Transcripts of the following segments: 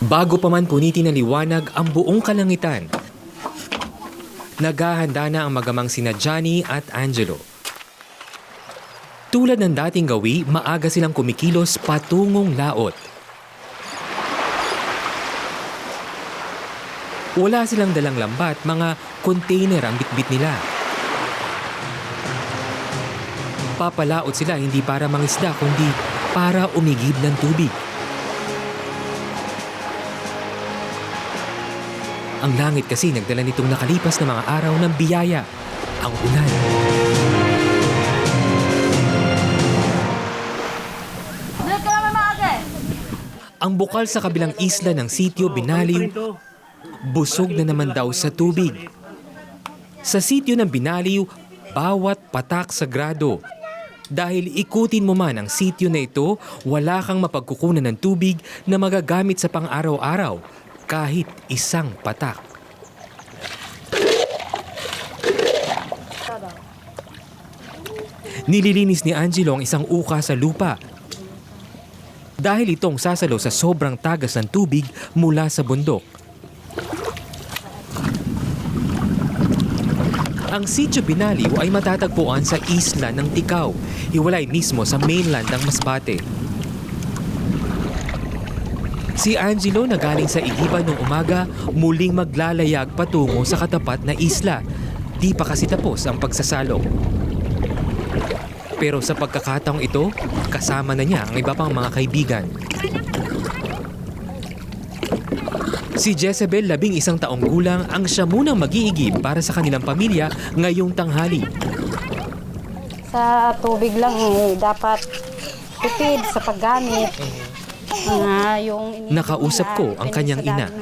Bago pa man punitin ng liwanag ang buong kalangitan, naghahanda na ang magamang sina Johnny at Angelo. Tulad ng dating gawi, maaga silang kumikilos patungong laot. Wala silang dalang lambat, mga container ang bitbit nila. Papalaot sila hindi para mangisda kundi para umigib ng tubig. Ang langit kasi nagdala nitong nakalipas na mga araw ng biyaya, ang ulan. Ang bukal sa kabilang isla ng sitio Binaliw, busog na naman daw sa tubig. Sa sitio ng Binaliw, bawat patak sagrado. Dahil ikutin mo man ang sitio na ito, wala kang mapagkukunan ng tubig na magagamit sa pang-araw-araw kahit isang patak. Nililinis ni Angelo ang isang uka sa lupa dahil itong sasalo sa sobrang tagas ng tubig mula sa bundok. Ang Sitio Binaliw ay matatagpuan sa isla ng Tikaw, hiwalay mismo sa mainland ng Masbate. Si Angelo na galing sa Igiban noong umaga muling maglalayag patungo sa katapat na isla. Di pa kasi tapos ang pagsasalo. Pero sa pagkakataong ito, kasama na niya ang iba pang mga kaibigan. Si Jezebel, labing isang taong gulang, ang siya munang mag-iigib para sa kanilang pamilya ngayong tanghali. Sa tubig lang eh, dapat tipid sa paggamit. Mga yung Nakausap ko ang kanyang ina.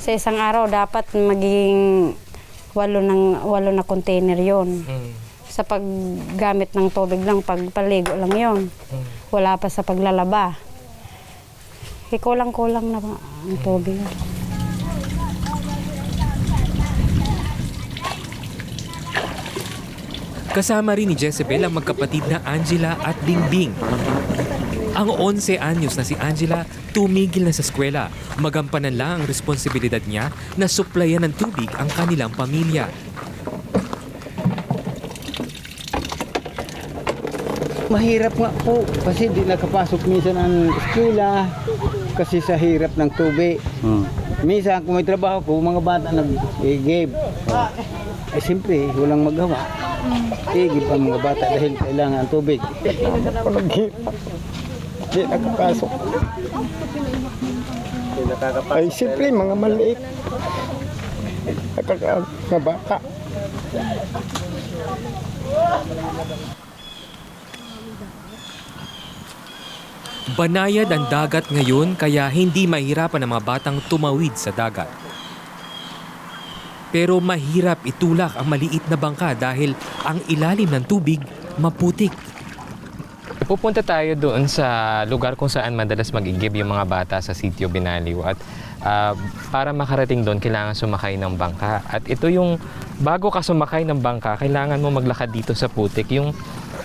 Sa isang araw dapat maging walo ng walo na container 'yon. Sa paggamit ng tubig lang, pagpaligo lang 'yon. Wala pa sa paglalaba. Eh, kulang-kulang na ba ang tubig. Kasama rin ni Jezebel ang magkapatid na Angela at Bingbing. Ang 11 anyos na si Angela tumigil na sa eskwela. Magampanan lang ang responsibilidad niya na suplayan ng tubig ang kanilang pamilya. Mahirap nga po kasi di nakapasok minsan ang eskwela kasi sa hirap ng tubig. Minsan kung may trabaho ko, mga bata nag-give. Eh siyempre, walang magawa. Igib ang mga bata dahil kailangan ang tubig. Di nakapasok. Ay siyempre, mga maliit. Nakaka Banayad ang dagat ngayon kaya hindi mahirapan ang mga batang tumawid sa dagat. Pero mahirap itulak ang maliit na bangka dahil ang ilalim ng tubig maputik. Pupunta tayo doon sa lugar kung saan madalas mag-igib yung mga bata sa sitio Binaliw. At ah, para makarating doon, kailangan sumakay ng bangka. At ito yung, bago ka sumakay ng bangka, kailangan mo maglakad dito sa putik. Yung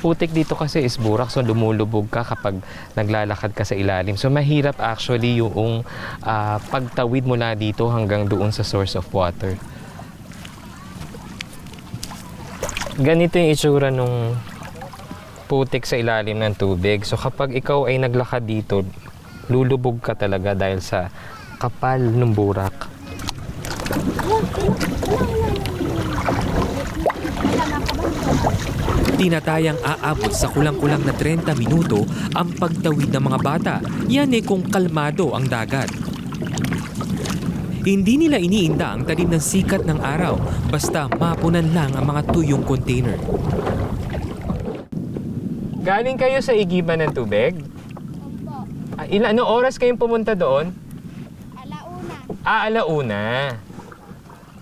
putik dito kasi is burak, so lumulubog ka kapag naglalakad ka sa ilalim. So mahirap actually yung ah, pagtawid mula dito hanggang doon sa source of water. Ganito yung itsura nung putik sa ilalim ng tubig. So kapag ikaw ay naglakad dito, lulubog ka talaga dahil sa kapal ng burak. Tinatayang aabot sa kulang-kulang na 30 minuto ang pagtawid ng mga bata. Yan eh kung kalmado ang dagat. Hindi nila iniinda ang talim ng sikat ng araw basta mapunan lang ang mga tuyong container. Galing kayo sa igiban ng tubig? Ah, ilan, ano oras kayong pumunta doon? Alauna. Ah, alauna.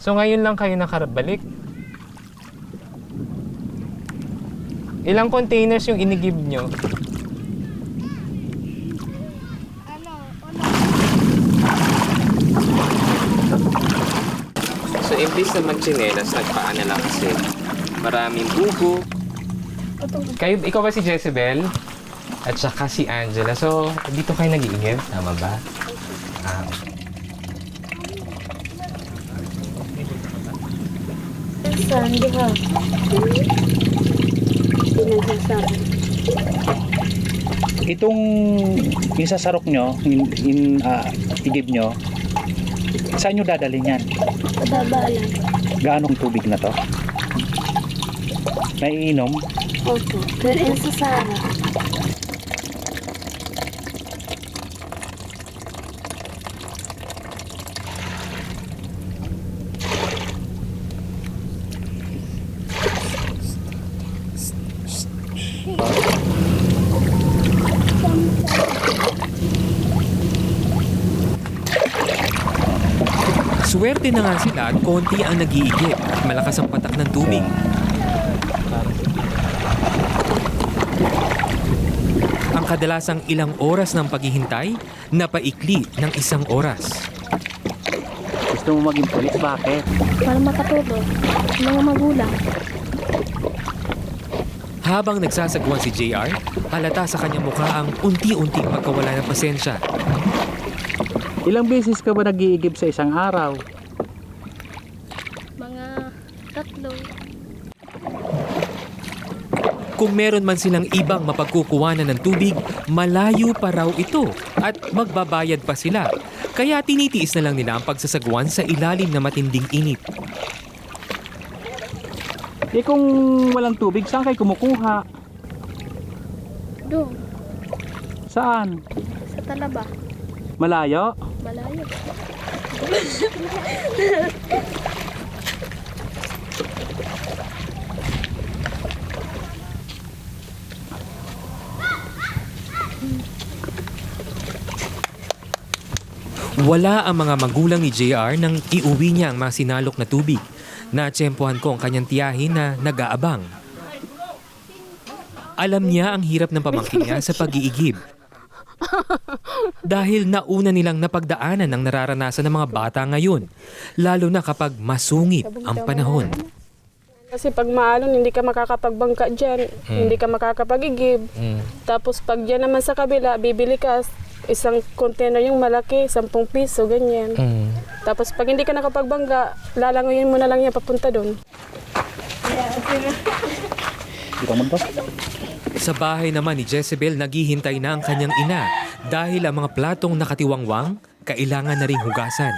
So ngayon lang kayo nakabalik? Ilang containers yung inigib nyo? So imbis na magchinelas, nagpaan na lang kasi maraming buko. Kayo, ikaw ba si Jezebel? At saka si Angela. So, dito kayo nag-iigib? Tama ba? Ah, okay. Saan di ha? Pinagsasabi. Itong isasarok nyo, in, in ah, igib nyo, saan nyo dadalhin yan? Babalan. Gaanong tubig na to? Naiinom? Opo. Pero yung sa Swerte na nga sila at konti ang nag-iigib at malakas ang patak ng tubig. Ang kadalasang ilang oras ng paghihintay, napaikli ng isang oras. Gusto mo maging polis? Bakit? Para makatulog. Mga magulang. Habang nagsasagwan si JR, halata sa kanyang mukha ang unti-unting pagkawala ng pasensya. Ilang beses ka ba nag-iigib sa isang araw? Mga tatlo. Kung meron man silang ibang mapagkukuwanan ng tubig, malayo pa raw ito at magbabayad pa sila. Kaya tinitiis na lang nila ang pagsasagwan sa ilalim na matinding init. Eh kung walang tubig, saan kayo kumukuha? Doon. Saan? Sa Talaba. Malayo? Malayo. Wala ang mga magulang ni JR nang iuwi niya ang mga sinalok na tubig. Natsempohan ko ang kanyang tiyahin na nag-aabang. Alam niya ang hirap ng pamangkin niya sa pag-iigib. Dahil nauna nilang napagdaanan ang nararanasan ng mga bata ngayon, lalo na kapag masungit ang panahon. Kasi pag maalon, hindi ka makakapagbangka dyan. Hindi ka makakapagigib. Mm. Tapos pag dyan naman sa kabila, bibili ka isang container yung malaki, 10 piso, ganyan. Mm. Tapos pag hindi ka nakapagbangga, lalangoyin mo na lang yan papunta doon. Ba magbo? Sa bahay naman ni Jezebel, naghihintay na ang kanyang ina dahil ang mga platong nakatiwangwang, kailangan na ring hugasan.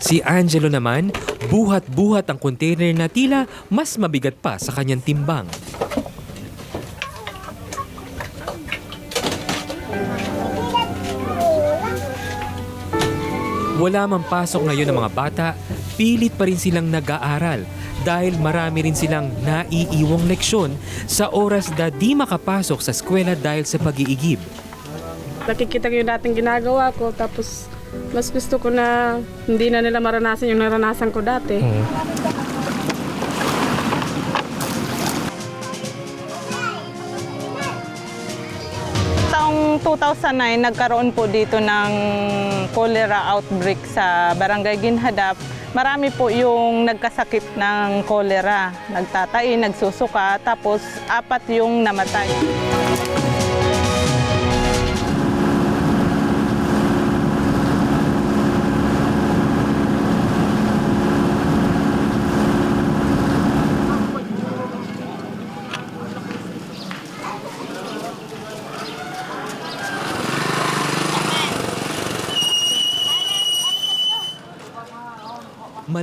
Si Angelo naman, buhat-buhat ang container na tila mas mabigat pa sa kanyang timbang. Wala mang pasok ngayon ng mga bata, pilit pa rin silang nag-aaral dahil marami rin silang naiiwang leksyon sa oras na di makapasok sa eskwela dahil sa pag-iigib. Nakikita ko yung dating ginagawa ko, tapos mas gusto ko na hindi na nila maranasan yung naranasan ko dati. Mm. 2009, nagkaroon po dito ng cholera outbreak sa Barangay Ginhadap. Marami po yung nagkasakit ng cholera. Nagtatay, nagsusuka, tapos apat yung namatay.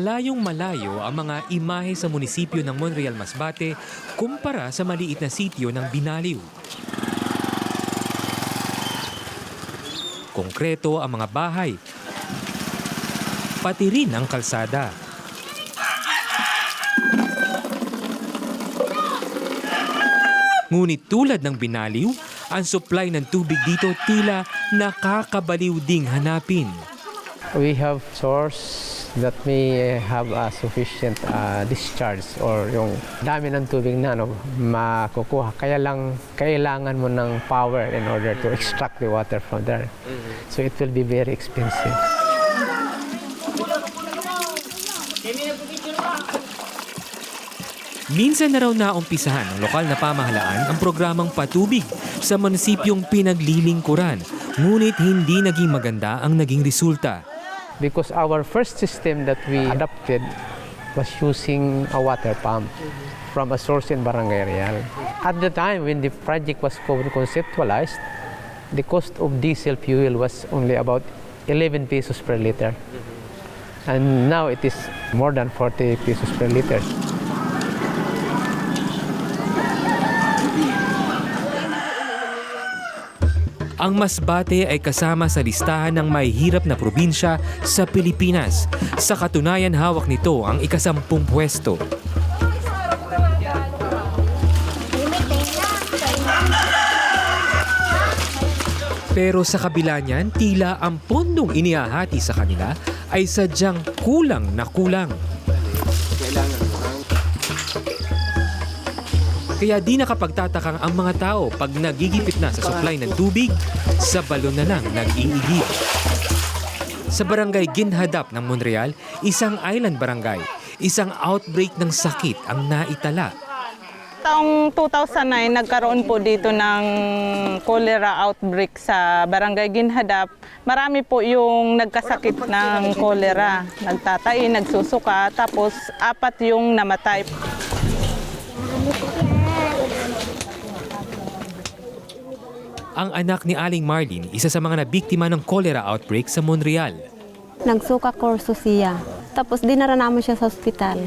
Malayong malayo ang mga imahe sa munisipyo ng Monreal Masbate kumpara sa maliit na sityo ng Binaliw. Konkreto ang mga bahay, pati rin ang kalsada. Ngunit tulad ng Binaliw, ang supply ng tubig dito tila nakakabaliw ding hanapin. We have source that may have a sufficient uh, discharge or yung dami ng tubig na ano, makukuha. Kaya lang kailangan mo ng power in order to extract the water from there. So it will be very expensive. Minsan na raw naumpisahan ng lokal na pamahalaan ang programang patubig sa munisipyong pinaglilingkuran, ngunit hindi naging maganda ang naging resulta. Because our first system that we ah. adopted was using a water pump from a source in Barangay Real. At the time when the project was co- conceptualized, the cost of diesel fuel was only about 11 pesos per liter. Mm-hmm. And now it is more than 40 pesos per liter. Ang Masbate ay kasama sa listahan ng may hirap na probinsya sa Pilipinas. Sa katunayan hawak nito ang ikasampung pwesto. Pero sa kabila niyan, tila ang pondong inihahati sa kanila ay sadyang kulang na kulang. Kaya di nakapagtatakang ang mga tao pag nagigipit na sa supply ng tubig, sa balon na lang nag-iigib. Sa barangay Ginhadap ng Monreal, isang island barangay, isang outbreak ng sakit ang naitala. Taong 2009, nagkaroon po dito ng cholera outbreak sa Barangay Ginhadap. Marami po yung nagkasakit ng cholera. Nagtatay, nagsusuka, tapos apat yung namatay. Ang anak ni Aling Marlin, isa sa mga nabiktima ng cholera outbreak sa Monreal. Nagsuka kurso siya. Tapos dinara namin siya sa ospital.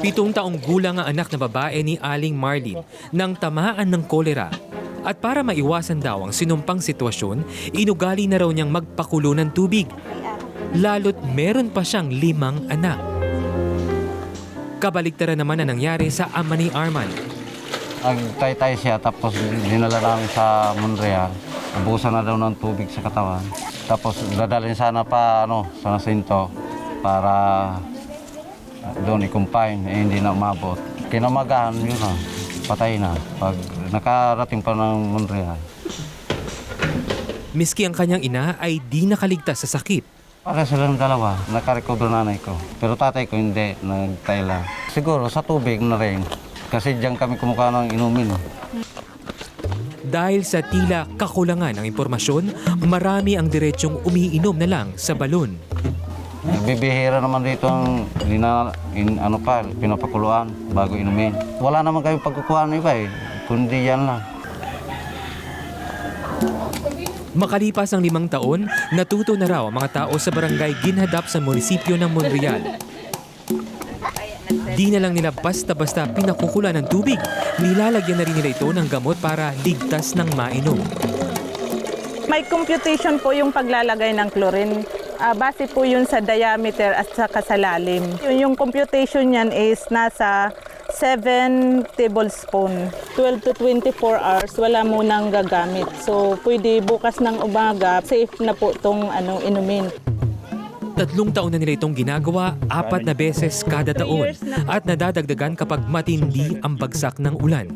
Pitong taong gulang ang anak na babae ni Aling Marlin nang tamaan ng kolera. At para maiwasan daw ang sinumpang sitwasyon, inugali na raw niyang magpakulo ng tubig. Lalo't meron pa siyang limang anak. Kabaligtaran naman na nangyari sa ama ni Arman. Nagtay-tay siya tapos dinala namin sa Monreal. Nabusan na daw ng tubig sa katawan. Tapos dadalhin sana pa ano, sa nasinto para doon i-confine. Eh, hindi na umabot. Kinamagahan yun na. Patay na. Pag nakarating pa ng Monreal. Miski ang kanyang ina ay di nakaligtas sa sakit. Para silang dalawa, nakarecover nanay ko. Pero tatay ko hindi, nagtay lang. Siguro sa tubig na rin. Kasi diyan kami kumukuha ng inumin. Dahil sa tila kakulangan ng impormasyon, marami ang diretsyong umiinom na lang sa balon. Bibihira naman dito ang lina, in, ano pa, pinapakuluan bago inumin. Wala naman kami pagkukuha ng iba eh, kundi yan lang. Makalipas ang limang taon, natuto na raw ang mga tao sa barangay Ginhadap sa munisipyo ng Monreal. Di na lang nila basta-basta pinakukulan ng tubig. Nilalagyan na rin nila ito ng gamot para ligtas ng mainom. May computation po yung paglalagay ng chlorine. Ah, base po yun sa diameter at sa kasalalim. Yun, yung computation niyan is nasa 7 tablespoon. 12 to 24 hours, wala mo nang gagamit. So, pwede bukas ng umaga, safe na po itong ano, inumin. Tatlong taon na nila itong ginagawa, apat na beses kada taon at nadadagdagan kapag matindi ang bagsak ng ulan.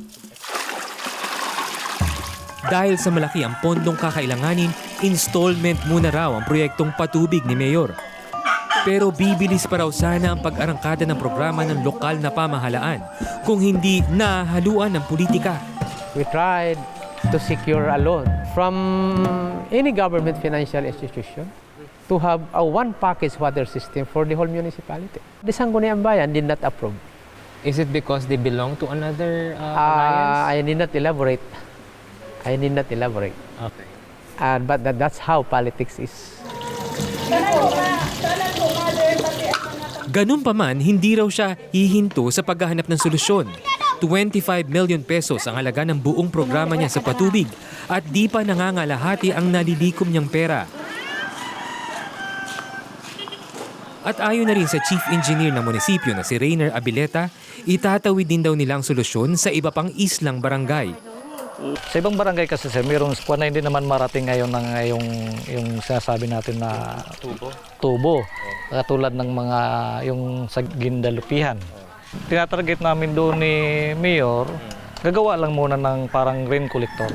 Dahil sa malaki ang pondong kakailanganin, installment muna raw ang proyektong patubig ni Mayor. Pero bibilis pa raw sana ang pag-arangkada ng programa ng lokal na pamahalaan kung hindi nahaluan ng politika. We tried to secure a loan from any government financial institution to have a one package water system for the whole municipality. The Sangguniang Bayan did not approve. Is it because they belong to another uh, Uh, alliance? I need not elaborate. I need not elaborate. Okay. Uh, but that, that's how politics is. Ganun pa man, hindi raw siya hihinto sa paghahanap ng solusyon. 25 million pesos ang halaga ng buong programa niya sa patubig at di pa nangangalahati ang nalilikom niyang pera. At ayon na rin sa chief engineer ng munisipyo na si Rainer Abileta, itatawid din daw nilang solusyon sa iba pang islang barangay. Sa ibang barangay kasi sir, mayroong squad na hindi naman marating ngayon ng yung, yung sinasabi natin na tubo. Tubo. Katulad ng mga yung sa Gindalupihan. Tinatarget namin doon ni Mayor, gagawa lang muna ng parang rain collector.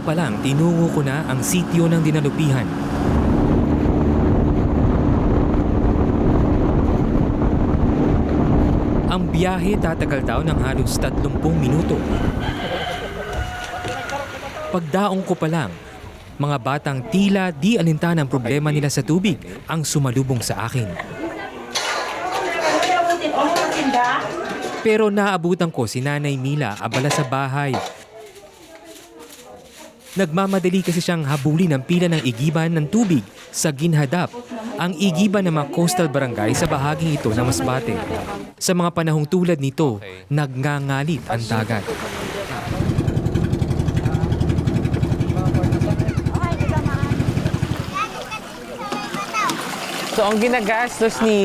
Pa lang tinungo ko na ang sityo ng dinalupihan. Ang biyahe tatagal daw ng halos 30 minuto. Pagdaong ko pa lang, mga batang tila di alintan ang problema nila sa tubig ang sumalubong sa akin. Pero naabutan ko si Nanay Mila abala sa bahay Nagmamadali kasi siyang habulin ang pila ng igiban ng tubig sa Ginhadap, ang igiban ng mga coastal barangay sa bahaging ito ng Masbate. Sa mga panahong tulad nito, nagngangalit ang dagat. So ang ginagastos ni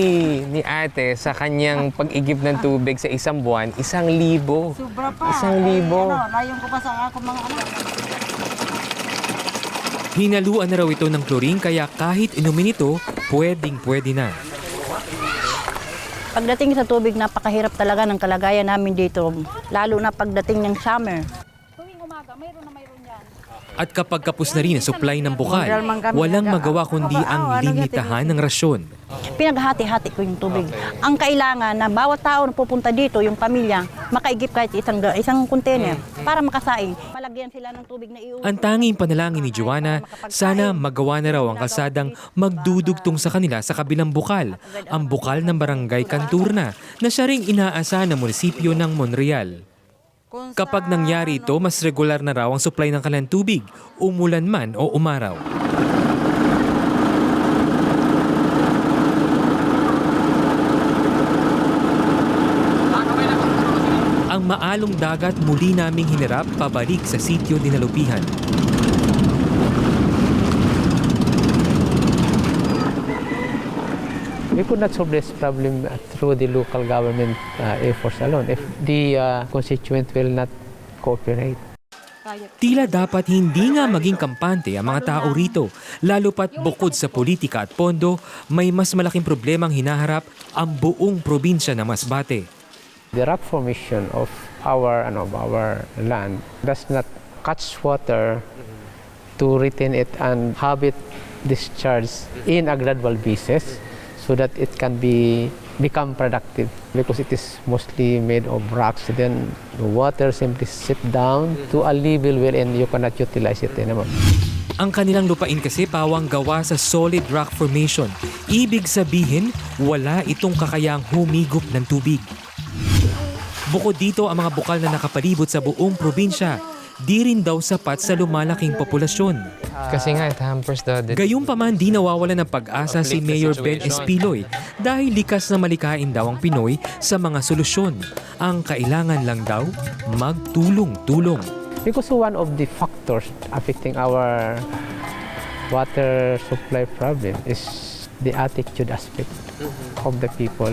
ni ate sa kanyang pag-igib ng tubig sa isang buwan, isang libo. Sobra pa. Isang libo. Ano, layon ko pa sa ako mga ano. Hinaluan na raw ito ng chlorine kaya kahit inumin ito, pwedeng pwede na. Pagdating sa tubig, napakahirap talaga ng kalagayan namin dito. Lalo na pagdating ng summer. At kapag kapos na rin ang supply ng bukal, walang magawa kundi ang limitahan ng rasyon. Pinaghati-hati ko yung tubig. Ang kailangan na bawat tao na pupunta dito, yung pamilya, makaigip kahit isang, isang container para makasaing. Malagyan sila ng tubig na iuwi. Ang tanging panalangin ni Joanna, sana magawa na raw ang kalsadang magdudugtong sa kanila sa kabilang bukal, ang bukal ng barangay Canturna na siya ring inaasahan ng munisipyo ng Monreal. Kapag nangyari ito, mas regular na raw ang supply ng kanilang tubig, umulan man o umaraw. Ang maalong dagat muli naming hinirap pabalik sa sityo dinalupihan. We could not solve this problem through the local government uh, efforts alone if the uh, constituent will not cooperate. Tila dapat hindi nga maging kampante ang mga tao rito, lalo pat bukod sa politika at pondo, may mas malaking problemang hinaharap ang buong probinsya ng Masbate. The rock formation of our ano, of our land does not catch water to retain it and have it discharged in a gradual basis so that it can be become productive because it is mostly made of rocks then the water simply sit down to a level wherein you cannot utilize it anymore. Ang kanilang lupain kasi pawang gawa sa solid rock formation. Ibig sabihin, wala itong kakayang humigop ng tubig. Bukod dito, ang mga bukal na nakapalibot sa buong probinsya, di rin daw sapat sa lumalaking populasyon. Kasi nga it hampers the, the Gayunpaman di nawawala ng pag-asa si Mayor Ben Espiloy dahil likas na malikain daw ang Pinoy sa mga solusyon. Ang kailangan lang daw, magtulong-tulong. Because one of the factors affecting our water supply problem is the attitude aspect of the people.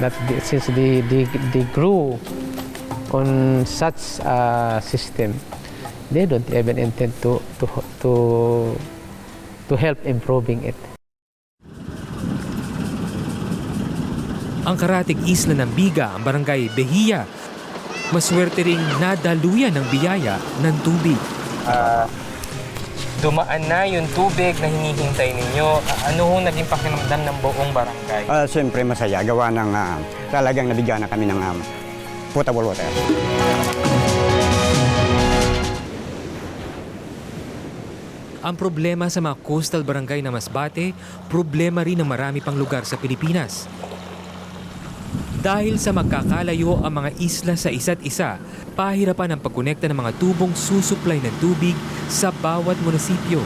That they, since they, they, they grew on such a system, they don't even intend to, to, to, to help improving it. Ang karatig isla ng Biga, ang barangay Behiya, maswerte ring nadaluyan ng biyaya ng tubig. Ah, dumaan na yung tubig na hinihintay ninyo. Ano ho naging pakiramdam ng buong barangay? Ah, Siyempre masaya. Gawa ng ah, talagang nabigyan na kami ng um, potable water. Ang problema sa mga coastal barangay na Masbate, problema rin ng marami pang lugar sa Pilipinas. Dahil sa magkakalayo ang mga isla sa isa't isa, pahirapan ang pagkonekta ng mga tubong susuplay ng tubig sa bawat munisipyo.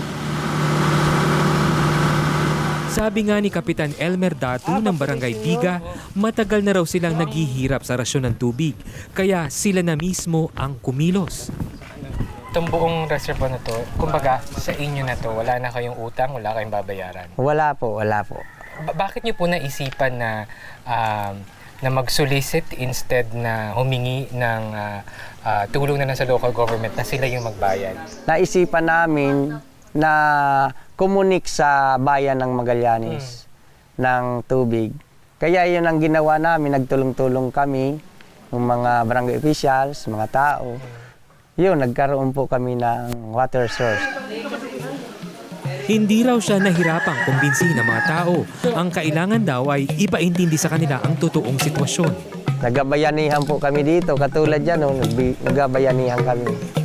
Sabi nga ni Kapitan Elmer Datu ng Barangay Biga, matagal na raw silang naghihirap sa rasyon ng tubig, kaya sila na mismo ang kumilos. Itong buong reservoir na to, kumbaga sa inyo na to, wala na kayong utang, wala kayong babayaran. Wala po, wala po. Ba- bakit niyo po naisipan na um, na mag-solicit instead na humingi ng ah, ah, tulong na lang sa local government na sila yung magbayad? naisipan namin na kumunik sa bayan ng Magallanes ng tubig. Kaya yun ang ginawa namin, nagtulong-tulong kami, ng mga barangay officials, mga tao. Yun, nagkaroon po kami ng water source. Hindi raw siya nahirapang kumbinsi ng mga tao. Ang kailangan daw ay ipaintindi sa kanila ang totoong sitwasyon. Nagabayanihan po kami dito, katulad yan, no, nagbi- nagabayanihan kami.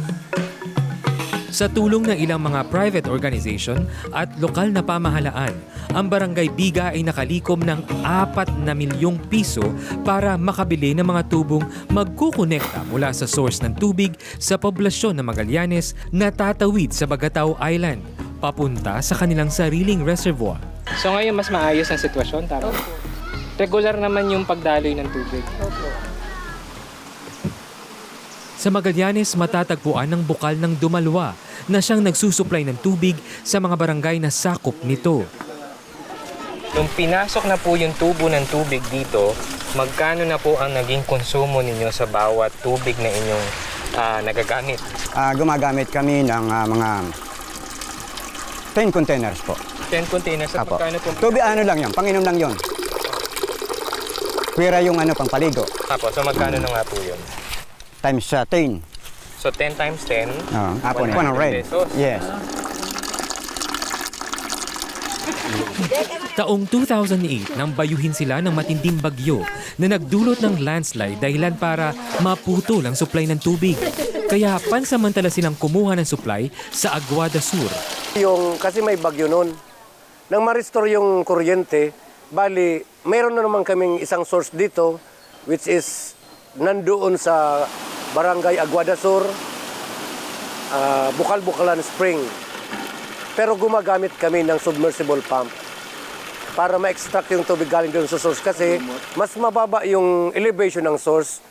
Sa tulong ng ilang mga private organization at lokal na pamahalaan, ang Barangay Biga ay nakalikom ng 4 na milyong piso para makabili ng mga tubong magkukonekta mula sa source ng tubig sa poblasyon ng Magallanes na tatawid sa Bagatao Island, papunta sa kanilang sariling reservoir. So ngayon mas maayos ang sitwasyon, tama? Regular naman yung pagdaloy ng tubig. Sa Magallanes, matatagpuan ng bukal ng Dumalwa na siyang nagsusuplay ng tubig sa mga barangay na sakop nito. Nung pinasok na po yung tubo ng tubig dito, magkano na po ang naging konsumo ninyo sa bawat tubig na inyong ah, nagagamit? Ah, gumagamit kami ng ah, mga 10 containers po. 10 containers at Apo. magkano po? Tubi ano lang yun, panginom lang yun. Pwera yung ano, pangpaligo. Apo, so magkano na nga po yun? Times sa 10. So 10 times 10, Uh, apo, 100 100. pesos. Yes. Taong 2008 nang bayuhin sila ng matinding bagyo na nagdulot ng landslide dahilan para maputol ang supply ng tubig. Kaya pansamantala silang kumuha ng supply sa Aguada Sur. Yung, kasi may bagyo noon. Nang ma-restore yung kuryente, bali, mayroon na naman kaming isang source dito, which is nandoon sa Barangay Aguada Sur, ah, Bukal-Bukalan Spring. Pero gumagamit kami ng submersible pump para ma-extract yung tubig galing doon sa source kasi mas mababa yung elevation ng source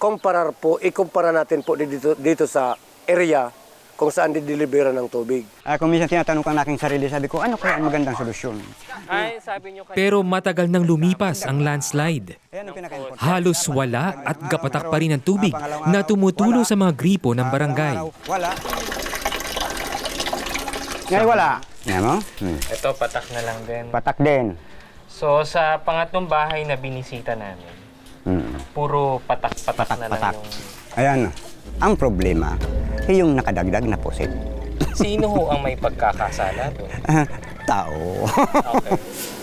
kumparar po, ikumpara natin po dito, dito sa area kung saan dideliveran ng tubig. Ah, kung minsan tinatanong ka ng aking sarili, sabi ko, ano kaya ang magandang solusyon? Ay, sabi nyo Pero matagal nang lumipas ang landslide. Halos wala at gapatak pa rin ang tubig na tumutulo sa mga gripo ng barangay. Wala. Ngayon wala. Yan mo? Hmm. Ito, patak na lang din. Patak din. So sa pangatlong bahay na binisita namin, Hmm. puro patak-patak na lang Patak. yung... Ayan. Ang problema, ay yung nakadagdag na pusit. Sino ho ang may pagkakasala doon? Tao. Okay.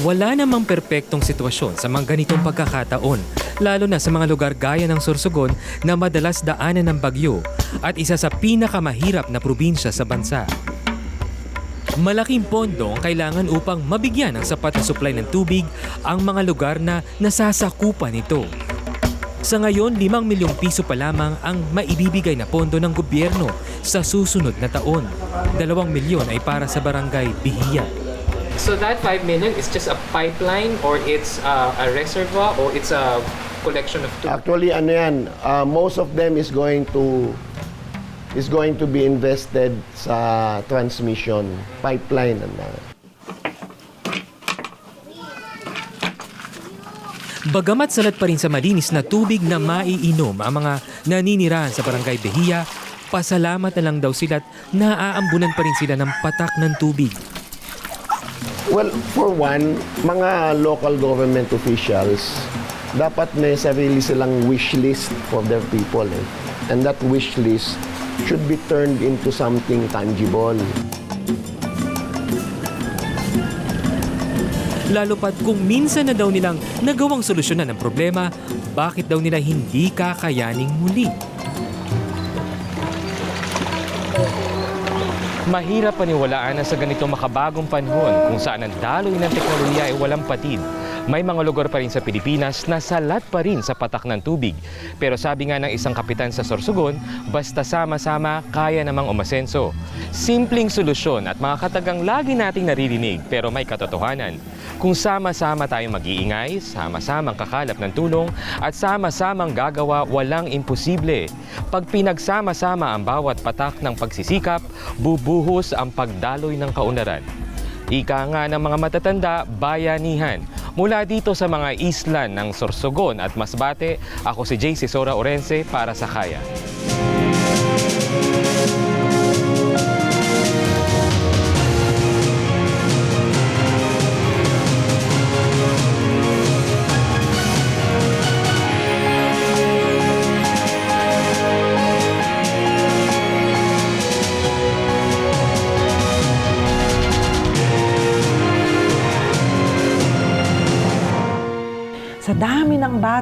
Wala namang perpektong sitwasyon sa mga ganitong pagkakataon, lalo na sa mga lugar gaya ng Sorsogon na madalas daanan ng bagyo at isa sa pinakamahirap na probinsya sa bansa. Malaking pondo ang kailangan upang mabigyan ng sapat na supply ng tubig ang mga lugar na nasasakupan nito. Sa ngayon, 5 milyong piso pa lamang ang maibibigay na pondo ng gobyerno sa susunod na taon. 2 milyon ay para sa barangay Bihiya. So that 5 million is just a pipeline or it's uh, a reservoir or it's a collection of tubig? Actually, ano yan, uh, most of them is going to is going to be invested sa transmission pipeline and uh, Bagamat salat pa rin sa malinis na tubig na maiinom ang mga naninirahan sa barangay Behiya, pasalamat na lang daw sila't naaambunan pa rin sila ng patak ng tubig. Well, for one, mga local government officials, dapat may sarili silang wish list for their people. Eh. And that wish list should be turned into something tangible. Lalo pat kung minsan na daw nilang nagawang solusyonan ng problema, bakit daw nila hindi kakayaning muli? Mahirap paniwalaan na sa ganitong makabagong panahon kung saan ang daloy ng teknolohiya ay walang patid, May mga lugar pa rin sa Pilipinas na salat pa rin sa patak ng tubig. Pero sabi nga ng isang kapitan sa Sorsogon, basta sama-sama, kaya namang umasenso. Simpleng solusyon at mga katagang lagi nating naririnig pero may katotohanan. Kung sama-sama tayong mag-iingay, sama-samang kakalap ng tulong, at sama-samang gagawa, walang imposible. Pag pinagsama-sama ang bawat patak ng pagsisikap, bubuhos ang pagdaloy ng kaunlaran. Ika nga ng mga matatanda, bayanihan. Mula dito sa mga isla ng Sorsogon at Masbate, ako si JC Sora Orense para sa Kaya.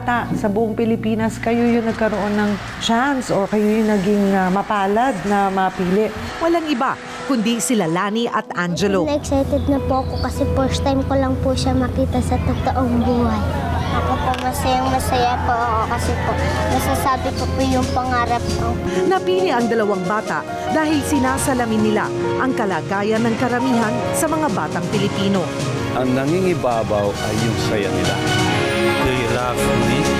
Bata sa buong Pilipinas, kayo yung nagkaroon ng chance or kayo yung naging ah, mapalad na mapili. Walang iba, kundi sila Lani at Angelo. Na-excited na po ako kasi first time ko lang po siya makita sa totoong buhay. Ako po masayang masaya po ako kasi po nasasabi ko po yung pangarap ko. Napili ang dalawang bata dahil sinasalamin nila ang kalagayan ng karamihan sa mga batang Pilipino. Ang nangingibabaw ay yung saya nila. Do you